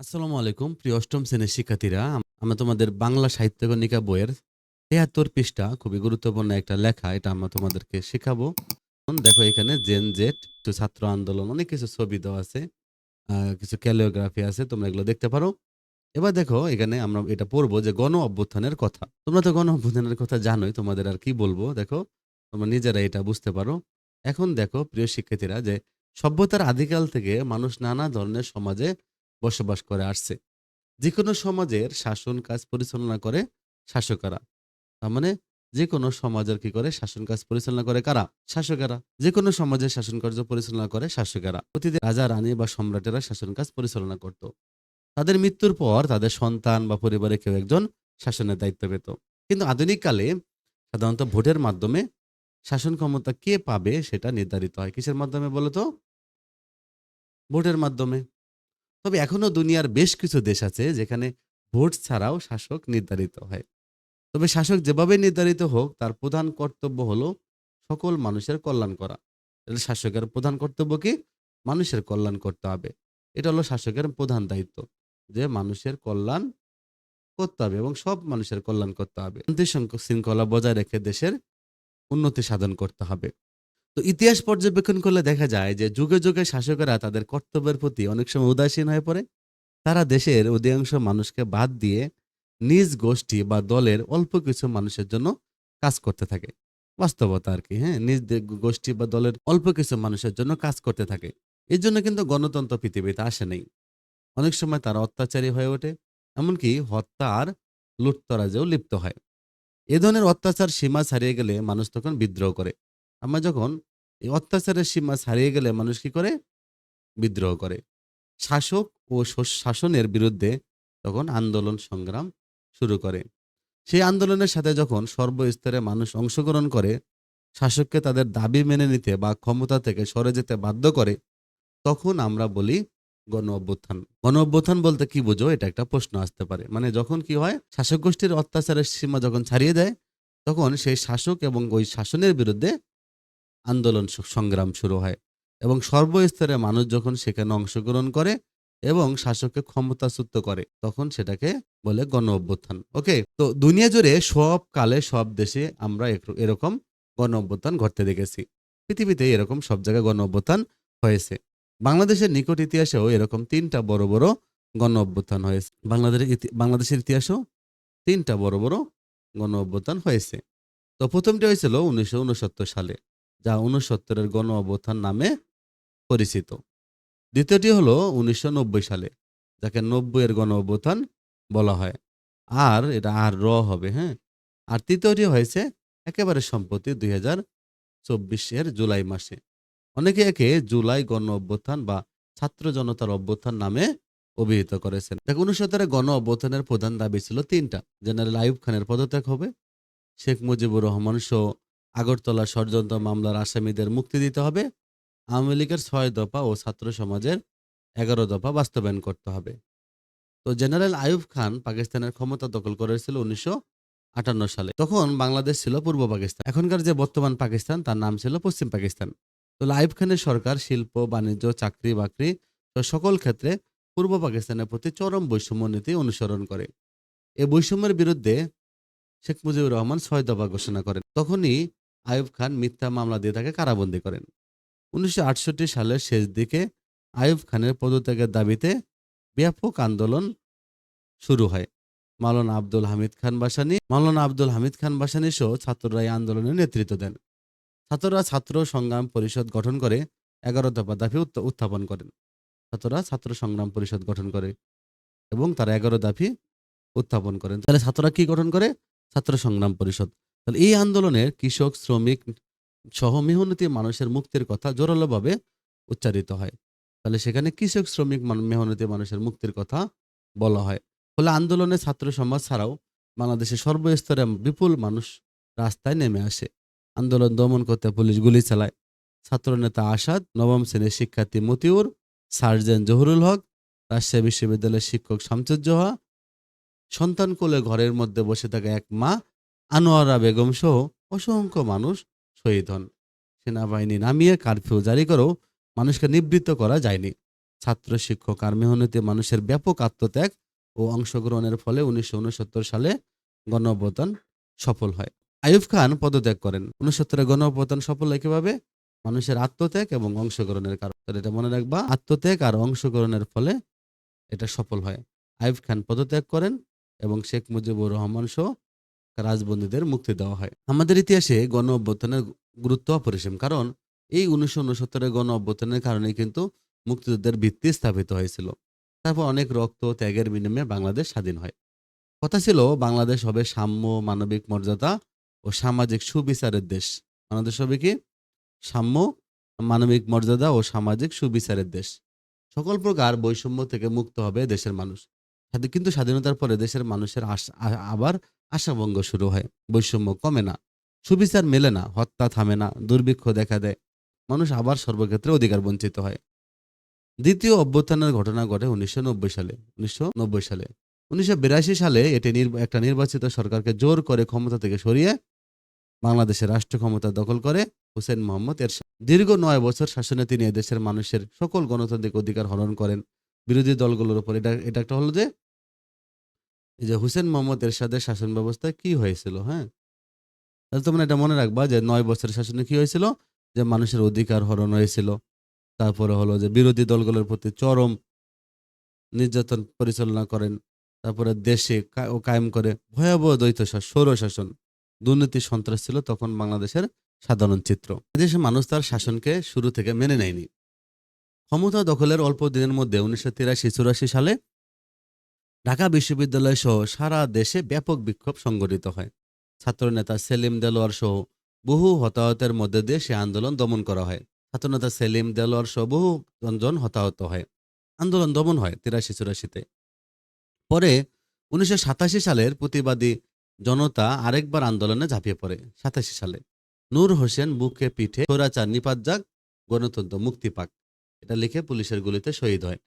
আসসালামু আলাইকুম, প্রিয় অষ্টম শ্রেণির শিক্ষার্থীরা। আমরা তোমাদের বাংলা সাহিত্য গণিকা বইয়ের তেহাত্তর পৃষ্ঠা, খুবই গুরুত্বপূর্ণ একটা লেখা, এটা আমরা তোমাদেরকে শেখাবো। দেখো এখানে জেন জেট কিছু ছাত্র আন্দোলন, অনেক কিছু ছবি দেওয়া আছে কিছু ক্যালিওগ্রাফি আছে, তোমরা এগুলো দেখতে পারো। এবার দেখো এখানে আমরা এটা পড়ব যে গণ অভ্যুত্থানের কথা। তোমরা তো গণ অভ্যুত্থানের কথা জানোই, তোমাদের আর কি বলব, দেখো, তোমরা নিজেরা এটা বুঝতে পারো। এখন দেখো, প্রিয় শিক্ষার্থীরা, যে সভ্যতার আদিকাল থেকে মানুষ নানা ধরনের সমাজে বসবাস করে আসছে। যে কোনো সমাজের শাসন কাজ পরিচালনা করে শাসকেরা। তার মানে যে কোনো সমাজের কি করে শাসন কাজ পরিচালনা করে কারা? শাসকেরা। যে কোনো সমাজের শাসন কার্য পরিচালনা করে শাসকেরা। প্রতিদিন রাজা, রানী বা সম্রাটেরা শাসন কাজ পরিচালনা করত। তাদের মৃত্যুর পর তাদের সন্তান বা পরিবারে কেউ একজন শাসনের দায়িত্ব পেত। কিন্তু আধুনিক কালে সাধারণত ভোটের মাধ্যমে শাসন ক্ষমতা কে পাবে সেটা নির্ধারিত হয়। কিসের মাধ্যমে বলতো? ভোটের মাধ্যমে। তবে এখনও দুনিয়ার বেশ কিছু দেশ আছে যেখানে ভোট ছাড়াও শাসক নির্ধারিত হয়। তবে শাসক যেভাবে নির্ধারিত হোক, তার প্রধান কর্তব্য হলো সকল মানুষের কল্যাণ করা। তাহলে শাসকের প্রধান কর্তব্য কি? মানুষের কল্যাণ করতে হবে। এটা হলো শাসকের প্রধান দায়িত্ব, যে মানুষের কল্যাণ করতে হবে এবং সব মানুষের কল্যাণ করতে হবে। শান্তি শৃঙ্খলা বজায় রেখে দেশের উন্নতি সাধন করতে হবে। তো ইতিহাস পর্যবেক্ষণ করলে দেখা যায় যে যুগে যুগে শাসকেরা তাদের কর্তব্যের প্রতি অনেক সময় উদাসীন হয়ে পড়ে। তারা দেশের অধিকাংশ মানুষকে বাদ দিয়ে নিজ গোষ্ঠী বা দলের অল্প কিছু মানুষের জন্য কাজ করতে থাকে। বাস্তবতা আর কি হ্যাঁ? নিজ গোষ্ঠী বা দলের অল্প কিছু মানুষের জন্য কাজ করতে থাকে। এর জন্য কিন্তু গণতন্ত্র পৃথিবীতে আসে নেই। অনেক সময় তারা অত্যাচারী হয়ে ওঠে, এমনকি হত্যা আর লুটতরাজেও লিপ্ত হয়। এ ধরনের অত্যাচার সীমা ছাড়িয়ে গেলে মানুষ তখন বিদ্রোহ করে। আমরা যখন এই অত্যাচারের সীমা ছাড়িয়ে গেলে মানুষ কি করে? বিদ্রোহ করে। শাসক ও শাসনের বিরুদ্ধে তখন আন্দোলন সংগ্রাম শুরু করে। সেই আন্দোলনের সাথে যখন সর্বস্তরে মানুষ অংশগ্রহণ করে, শাসককে তাদের দাবি মেনে নিতে বা ক্ষমতা থেকে সরে যেতে বাধ্য করে, তখন আমরা বলি গণ অভ্যুত্থান। গণ অভ্যুত্থান বলতে কি বুঝো? এটা একটা প্রশ্ন আসতে পারে। মানে যখন কি হয়? শাসক গোষ্ঠীর অত্যাচারের সীমা যখন ছাড়িয়ে দেয়, তখন সেই শাসক এবং ওই শাসনের বিরুদ্ধে আন্দোলন সংগ্রাম শুরু হয় এবং সর্বস্তরে মানুষ যখন সেখানে অংশগ্রহণ করে এবং শাসককে ক্ষমতাচ্যুত করে, তখন সেটাকে বলে গণ অভ্যুত্থান। ওকে? তো দুনিয়া জুড়ে সব কালে সব দেশে আমরা এরকম গণ অভ্যুত্থান ঘটতে দেখেছি। পৃথিবীতে এরকম সব জায়গায় গণ অভ্যুত্থান হয়েছে। বাংলাদেশের নিকট ইতিহাসেও এরকম তিনটা বড় বড় গণ অভ্যুত্থান হয়েছে। বাংলাদেশের বাংলাদেশের ইতিহাসেও তিনটা বড় বড় গণ অভ্যুত্থান হয়েছে। তো প্রথমটি হয়েছিল উনিশশো উনসত্তর সালে। যা উনসত্তরের গণ অভ্যুত্থান নামে পরিচিত। দ্বিতীয়টি হলো উনিশশো নব্বই সালে, যাকে নব্বইয়ের গণ অভ্যুত্থান বলা হয়। আর এটা আর র হবে হ্যাঁ? আর তৃতীয়টি হয়েছে একেবারে সম্প্রতি দুই হাজার চব্বিশের জুলাই মাসে। অনেকে একে জুলাই গণ অভ্যুত্থান বা ছাত্র জনতার অভ্যুত্থান নামে অভিহিত করেছেন। দেখো উনসত্তরের গণ অভ্যুত্থানের প্রধান দাবি ছিল তিনটা। জেনারেল আইব খানের পদত্যাগ হবে, শেখ মুজিবুর রহমান সহ আগরতলা ষড়যন্ত্র মামলার আসামিদের মুক্তি দিতে হবে। আওয়ামী লীগের ছয় দফা ও ছাত্র সমাজের এগারো দফা বাস্তবায়ন করতে হবে। তো জেনারেল আইয়ুব খান পাকিস্তানের ক্ষমতা দখল করেছিল উনিশশো আটান্ন সালে। তখন বাংলাদেশ ছিল পূর্ব পাকিস্তান। এখনকার যে বর্তমান পাকিস্তান, তার নাম ছিল পশ্চিম পাকিস্তান। তো আইয়ুব খানের সরকার, শিল্প, বাণিজ্য, চাকরি বাকরি তো সকল ক্ষেত্রে পূর্ব পাকিস্তানের প্রতি চরম বৈষম্য নীতি অনুসরণ করে। এই বৈষম্যের বিরুদ্ধে শেখ মুজিবুর রহমান ছয় দফা ঘোষণা করেন। তখনই আইয়ুব খান মিথ্যা মামলা দিয়ে তাকে কারাবন্দী করেন। উনিশশো আটষট্টি সালের শেষ দিকে আইয়ুব খানের পদত্যাগের দাবিতে ব্যাপক আন্দোলন শুরু হয়। মাওলানা আব্দুল হামিদ খান বাসানি, মাওলানা আব্দুল হামিদ খান বাসানি সহ ছাত্ররা এই আন্দোলনে নেতৃত্ব দেন। ছাত্ররা ছাত্র সংগ্রাম পরিষদ গঠন করে এগারো দফা দাবি উত্থ- উত্থাপন করেন। ছাত্ররা ছাত্র সংগ্রাম পরিষদ গঠন করে এবং তারা এগারো দাবি উত্থাপন করেন। তাহলে ছাত্ররা কি গঠন করে? ছাত্র সংগ্রাম পরিষদ। তাহলে এই আন্দোলনের কৃষক, শ্রমিক সহ মেহনতি মানুষের মুক্তির কথা জোরালোভাবে উচ্চারিত হয়। তাহলে সেখানে কৃষক, শ্রমিক মেহনতি মানুষের মুক্তির কথা বলা হয়। ফলে আন্দোলনে ছাত্র সমাজ ছাড়াও বাংলাদেশের সর্বস্তরে বিপুল মানুষ রাস্তায় নেমে আসে। আন্দোলন দমন করতে পুলিশ গুলি চালায়। ছাত্রনেতা আসাদ, নবম শ্রেণির শিক্ষার্থী মতিউর, সার্জেন্ট জহুরুল হক, রাজশাহী বিশ্ববিদ্যালয়ের শিক্ষক শামসুজ্জোহা সন্তান কোলে ঘরের মধ্যে বসে থাকা এক মা আনোয়ারা বেগম সহ অসংখ্য মানুষ শহীদ হন। সেনাবাহিনী নামিয়ে কারফিউ জারি করেও মানুষকে নিবৃত্ত করা যায়নি। ছাত্র শিক্ষক আর মেহনতি মানুষের ব্যাপক আত্মত্যাগ ও অংশগ্রহণের ফলে উনিশশো উনসত্তর সালে গণ সফল হয়। আইয়ুব খান পদত্যাগ করেন। উনসত্তরে গণ সফল হয় কীভাবে? মানুষের আত্মত্যাগ এবং অংশগ্রহণের কারণে। এটা মনে রাখবা, আত্মত্যাগ আর অংশগ্রহণের ফলে এটা সফল হয়। আইয়ুব খান পদত্যাগ করেন এবং শেখ মুজিবুর রহমান সহ রাজবন্দীদের মুক্তি দেওয়া হয়। আমাদের ইতিহাসে গণ অভ্যুত্থানের গুরুত্ব অপরিসীম, কারণ এই উনিশশো উনসত্তরের গণ অভ্যুত্থানের কারণে কিন্তু মুক্তিযুদ্ধের ভিত্তি স্থাপিত হয়েছিল। তারপর অনেক রক্ত ত্যাগের বিনিময়ে বাংলাদেশ স্বাধীন হয়। কথা ছিল, বাংলাদেশ হবে সাম্য, মানবিক মর্যাদা ও সামাজিক সুবিচারের দেশ। বাংলাদেশ হবে কি? সাম্য, মানবিক মর্যাদা ও সামাজিক সুবিচারের দেশ। সকল প্রকার বৈষম্য থেকে মুক্ত হবে দেশের মানুষ। কিন্তু স্বাধীনতার পরে দেশের মানুষের আবার আশাভঙ্গ শুরু হয়। বৈষম্য কমে না, সুবিচার মেলে না, হত্যা থামে না, দুর্ভিক্ষ দেখা দেয়। মানুষ আবার সর্বক্ষেত্রে অধিকার বঞ্চিত হয়। দ্বিতীয় অভ্যুত্থানের ঘটনা ঘটে উনিশশো সালে উনিশশো সালে। উনিশশো সালে এটি একটা নির্বাচিত সরকারকে জোর করে ক্ষমতা থেকে সরিয়ে বাংলাদেশের রাষ্ট্র ক্ষমতা দখল করে হুসেন মোহাম্মদ এরশাদ। দীর্ঘ নয় বছর শাসনে তিনি এদেশের মানুষের সকল গণতান্ত্রিক অধিকার হরণ করেন। বিরোধী দলগুলোর উপর এটা এটা একটা হলো যে এই যে হুসেন মোহাম্মদ এরশাদের শাসন ব্যবস্থা কি হয়েছিল হ্যাঁ? তাহলে তোমরা এটা মনে রাখবা যে নয় বছরের শাসনে কি হয়েছিল? যে মানুষের অধিকার হরণ হয়েছিল। তারপরে হলো যে বিরোধী দলগুলোর প্রতি চরম নির্যাতন পরিচালনা করেন। তারপরে দেশে ও কায়েম করে ভয়াবহ দ্বৈত সৌর শাসন। দুর্নীতি, সন্ত্রাস ছিল তখন বাংলাদেশের সাধারণ চিত্র। এদেশের মানুষ তার শাসনকে শুরু থেকে মেনে নেয়নি। ক্ষমতা দখলের অল্প দিনের মধ্যে উনিশশো তিরাশি, চুরাশি সালে ঢাকা বিশ্ববিদ্যালয় সহ সারা দেশে ব্যাপক বিক্ষোভ সংগঠিত হয়। ছাত্রনেতা সেলিম দেলোয়ার সহ বহু হতাহতের মধ্যে দিয়ে সে আন্দোলন দমন করা হয়। ছাত্রনেতা সেলিম দেলোয়ার সহ বহু জন হতাহত হয়। আন্দোলন দমন হয় তিরাশি চুরাশিতে। পরে উনিশশো সাতাশি সালের প্রতিবাদী জনতা আরেকবার আন্দোলনে ঝাঁপিয়ে পড়ে, সাতাশি সালে। নূর হোসেন বুকে পিঠে স্বৈরাচার নিপাত যাক গণতন্ত্র মুক্তি পাক। এটা লিখে পুলিশের গুলিতে শহীদ হয়।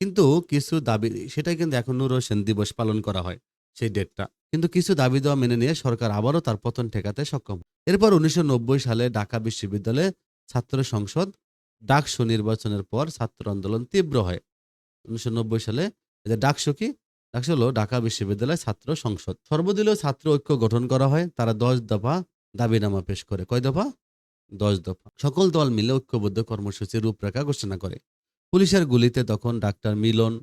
কিন্তু কিছু দাবি, সেটাই কিন্তু এখন নূর হোসেন দিবস পালন করা হয় সেই ডেটটা। কিন্তু কিছু দাবি দেওয়া মেনে নিয়ে সরকার আবারও তার পতন ঠেকাতে সক্ষম। এরপর উনিশশো নব্বই সালে ঢাকা বিশ্ববিদ্যালয়ে ছাত্র সংসদ ডাকসু নির্বাচনের পর ছাত্র আন্দোলন তীব্র হয়। উনিশশো নব্বই সালে যে ডাকসু কি? ডাকসু হলো ঢাকা বিশ্ববিদ্যালয় ছাত্র সংসদ। সর্বদলীয় ছাত্র ঐক্য গঠন করা হয়, তারা দশ দফা দাবিনামা পেশ করে। কয় দফা? দশ দফা। সকল দল মিলে ঐক্যবদ্ধ কর্মসূচির রূপরেখা ঘোষণা করে। পুলিশের গুলিতে তখন ডাক্তার মিলন,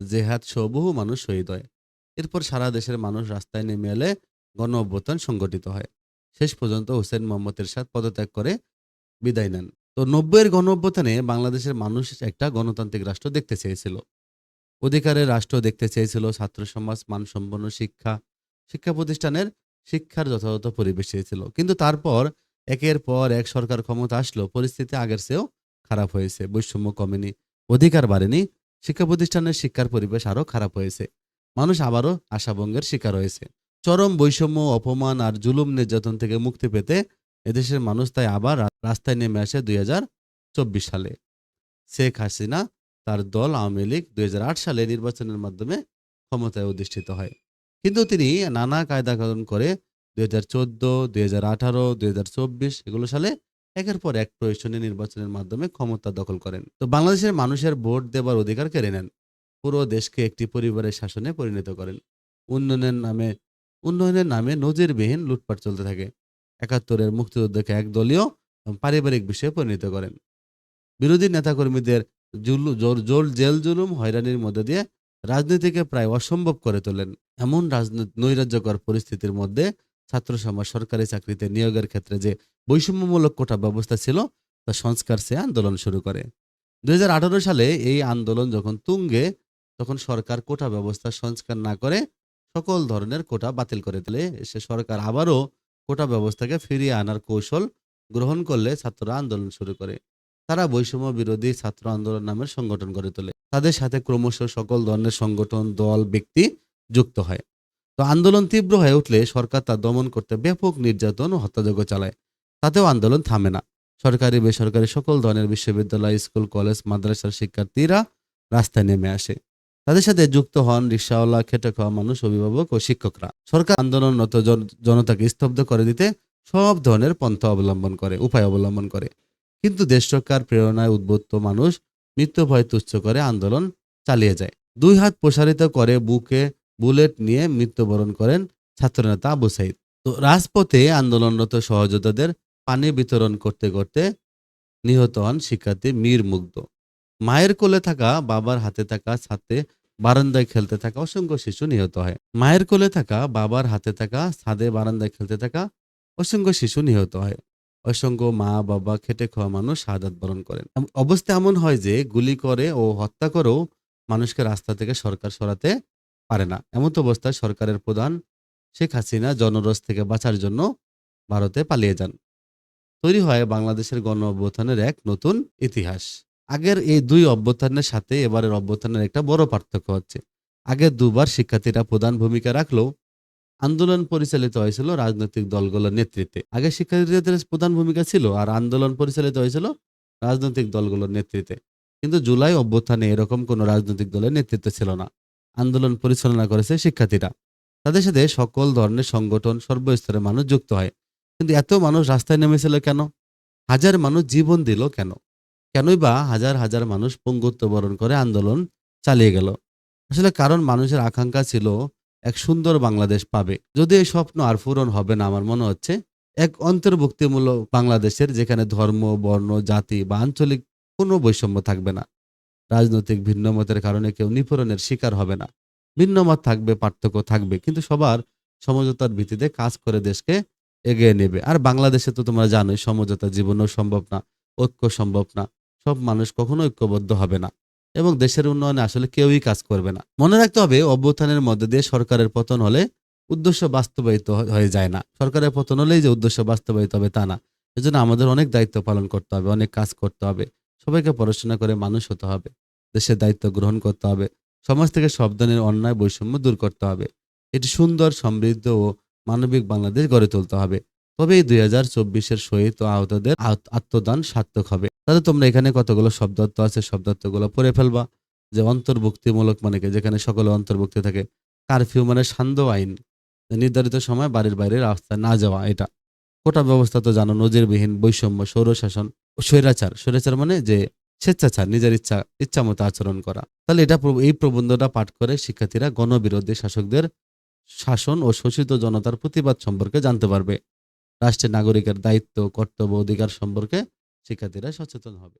জেহাদ সহ বহু মানুষ শহীদ হয়। এরপর সারা দেশের মানুষ রাস্তায় নেমে এলে গণ অভ্যুত্থান সংগঠিত হয়। শেষ পর্যন্ত হোসেন মোহাম্মদ এরশাদ পদত্যাগ করে বিদায় নেন। তো নব্বইয়ের গণ অভ্যুত্থানে বাংলাদেশের মানুষ একটা গণতান্ত্রিক রাষ্ট্র দেখতে চেয়েছিল। অধিকারের রাষ্ট্র দেখতে চেয়েছিল, ছাত্র সমাজ, মানসম্পন্ন শিক্ষা শিক্ষা প্রতিষ্ঠানের শিক্ষার যথাযথ পরিবেশ চেয়েছিল। কিন্তু তারপর একের পর এক সরকার ক্ষমতা আসলো পরিস্থিতি আগের চেয়েও খারাপ হয়েছে, বৈষম্য কমেনি, অধিকার বাড়েনি, শিক্ষা প্রতিষ্ঠানের শিক্ষার পরিবেশ আরও খারাপ হয়েছে। মানুষ আবারও আশাভঙ্গের শিকার হয়েছে। চরম বৈষম্য, অপমান আর জুলুম নির্যাতন থেকে মুক্তি পেতে এদেশের মানুষ তাই আবার রাস্তায় নেমে আসে দুই হাজার চব্বিশ সালে। শেখ হাসিনা তার দল আওয়ামী লীগ দুই সালে নির্বাচনের মাধ্যমে ক্ষমতায় অধিষ্ঠিত হয়। কিন্তু তিনি নানা কায়দা কানুন করে দুই হাজার চোদ্দ, দুই হাজার আঠারো, দুই হাজার চব্বিশ এগুলো সালে একের পর এক প্রয়োজনীয় নির্বাচনের মাধ্যমে ক্ষমতা দখল করেন। তো বাংলাদেশের মানুষের ভোট দেবার অধিকার কেড়ে নেন। পুরো দেশকে একটি পরিবারের শাসনে পরিণত করেন। উন্নয়নের নামে উন্নয়নের নামে নজিরবিহীন লুটপাট চলতে থাকে। একাত্তরের মুক্তিযুদ্ধকে একদলীয় পারিবারিক বিষয়ে পরিণত করেন। বিরোধী নেতাকর্মীদের জোর জোর, জেল জুলুম হয়রানির মধ্যে দিয়ে রাজনীতিকে প্রায় অসম্ভব করে তোলেন। এমন রাজনীতি নৈরাজ্যকর পরিস্থিতির মধ্যে ছাত্র সমাজ সরকারি চাকরিতে নিয়োগের ক্ষেত্রে যে বৈষম্যমূলক কোটা ব্যবস্থা ছিল, তা সংস্কার সে আন্দোলন শুরু করে। দুই হাজার আঠারো সালে এই আন্দোলন যখন তুঙ্গে, তখন সরকার কোটা ব্যবস্থা সংস্কার না করে সকল ধরনের কোটা বাতিল করে তোলে সে সরকার আবারও কোটা ব্যবস্থাকে ফিরিয়ে আনার কৌশল গ্রহণ করলে ছাত্ররা আন্দোলন শুরু করে। তারা বৈষম্য বিরোধী ছাত্র আন্দোলন নামের সংগঠন গড়ে তোলে। তাদের সাথে ক্রমশ সকল ধরনের সংগঠন, দল, ব্যক্তি যুক্ত হয়। তো আন্দোলন তীব্র হয়ে উঠলে সরকার তা দমন করতে ব্যাপক নির্যাতন ও হত্যাযজ্ঞ চালায়। তাতেও আন্দোলন থামে না। সরকারি, বেসরকারি সকল ধরনের বিশ্ববিদ্যালয়, স্কুল, কলেজ, মাদ্রাসার শিক্ষার্থীরা রাস্তায় নেমে আসে। তাদের সাথে যুক্ত হন রিক্সাওয়ালা খেটে খাওয়া মানুষ, অভিভাবক ও শিক্ষকরা। সরকার আন্দোলনরত জন- জনতাকে স্তব্ধ করে দিতে সব ধরনের পন্থা অবলম্বন করে, উপায় অবলম্বন করে। কিন্তু দেশ সরকার প্রেরণায় উদ্বুদ্ধ মানুষ মৃত্যু ভয় তুচ্ছ করে আন্দোলন চালিয়ে যায়। দুই হাত প্রসারিত করে বুকে বুলেট নিয়ে মৃত্যুবরণ করেন ছাত্রনেতা আবু সাইদ। তো রাজপথে আন্দোলনরত সহযোদ্ধাদের পানি বিতরণ করতে করতে নিহত হন শিক্ষার্থী মীর মুগ্ধ। মায়ের কোলে থাকা বাবার হাতে থাকা ছাদে বারান্দায় খেলতে থাকা অসংখ্য শিশু নিহত হয়। মায়ের কোলে থাকা বাবার হাতে থাকা ছাদে বারান্দায় খেলতে থাকা অসংখ্য শিশু নিহত হয়। অসংখ্য মা, বাবা খেটে খাওয়া মানুষ শাহাদাত বরণ করেন। অবস্থা এমন হয় যে গুলি করে ও হত্যা করেও মানুষকে রাস্তা থেকে সরকার সরাতে পারে না। এমন তো অবস্থায় সরকারের প্রধান শেখ হাসিনা জনরস থেকে বাঁচার জন্য ভারতে পালিয়ে যান। তৈরি হয় বাংলাদেশের গণ অভ্যুত্থানের এক নতুন ইতিহাস। আগের এই দুই অভ্যুত্থানের সাথে এবারের অভ্যুত্থানের একটা বড় পার্থক্য হচ্ছে। আগের দুবার শিক্ষার্থীরা প্রধান ভূমিকা রাখলেও আন্দোলন পরিচালিত হয়েছিল রাজনৈতিক দলগুলোর নেতৃত্বে। আগে শিক্ষার্থীদের প্রধান ভূমিকা ছিল আর আন্দোলন পরিচালিত হয়েছিল রাজনৈতিক দলগুলোর নেতৃত্বে। কিন্তু জুলাই অভ্যুত্থানে এরকম কোনো রাজনৈতিক দলের নেতৃত্ব ছিল না। আন্দোলন পরিচালনা করেছে শিক্ষার্থীরা। তাদের সাথে সকল ধরনের সংগঠন, সর্বস্তরের মানুষ যুক্ত হয়। কিন্তু এত মানুষ রাস্তায় নেমেছিল কেন? হাজার মানুষ জীবন দিল কেন? কেনই বা হাজার হাজার মানুষ পঙ্গুত্ব বরণ করে আন্দোলন চালিয়ে গেল? আসলে কারণ মানুষের আকাঙ্ক্ষা ছিল, এক সুন্দর বাংলাদেশ পাবে। যদি এই স্বপ্ন আর পূরণ হবে না আমার মনে হচ্ছে, এক অন্তর্ভুক্তিমূলক বাংলাদেশের যেখানে ধর্ম, বর্ণ, জাতি বা আঞ্চলিক কোনো বৈষম্য থাকবে না। রাজনৈতিক ভিন্নমতের কারণে কেউ নিপীড়নের শিকার হবে না। ভিন্নমত থাকবে, পার্থক্য থাকবে, কিন্তু সবার সমঝোতার ভিত্তিতে কাজ করে দেশকে এগিয়ে নেবে। আর বাংলাদেশে তো তোমরা জানোই, সমঝোতা জীবনও সম্ভব না, ঐক্য সম্ভব না, সব মানুষ কখনো ঐক্যবদ্ধ হবে না। এবং দেশের উন্নয়নে আসলে কেউই কাজ করবে না। মনে রাখতে হবে, অভ্যুত্থানের মধ্যে দিয়ে সরকারের পতন হলে উদ্দেশ্য বাস্তবায়িত হয়ে যায় না। সরকারের পতন হলেই যে উদ্দেশ্য বাস্তবায়িত হবে তা না। এজন্য আমাদের অনেক দায়িত্ব পালন করতে হবে, অনেক কাজ করতে হবে। সবাইকে পড়াশোনা করে মানুষ হতে হবে, দেশের দায়িত্ব গ্রহণ করতে হবে, সমাজ থেকে সব ধরনের অন্যায় বৈষম্য দূর করতে হবে। এটি সুন্দর, সমৃদ্ধ ও মানবিক বাংলাদেশ গড়ে তুলতে হবে। তবেই দুই হাজার চব্বিশের শহীদ আহতদের আত্মদান সার্থক হবে। তাহলে তোমরা এখানে কতগুলো শব্দার্থ আছে, শব্দার্থগুলো পড়ে ফেলবা যে অন্তর্ভুক্তিমূলক মানে যেখানে সকলে অন্তর্ভুক্তি থাকে। কারফিউ মানে সান্ধ্য আইন। নির্ধারিত সময় বাড়ির বাইরে রাস্তায় না যাওয়া, এটা। কোটা ব্যবস্থা তো জানো, নজিরবিহীন বৈষম্য সৌরশাসন স্বৈরাচার স্বৈরাচার মানে যে স্বেচ্ছাচার, নিজের ইচ্ছা ইচ্ছা মতো আচরণ করা। তাহলে এটা এই প্রবন্ধটা পাঠ করে শিক্ষার্থীরা গণবিরোধী শাসকদের শাসন ও শোষিত জনতার প্রতিবাদ সম্পর্কে জানতে পারবে। রাষ্ট্রের নাগরিকের দায়িত্ব, কর্তব্য, অধিকার সম্পর্কে শিক্ষার্থীরা সচেতন হবে।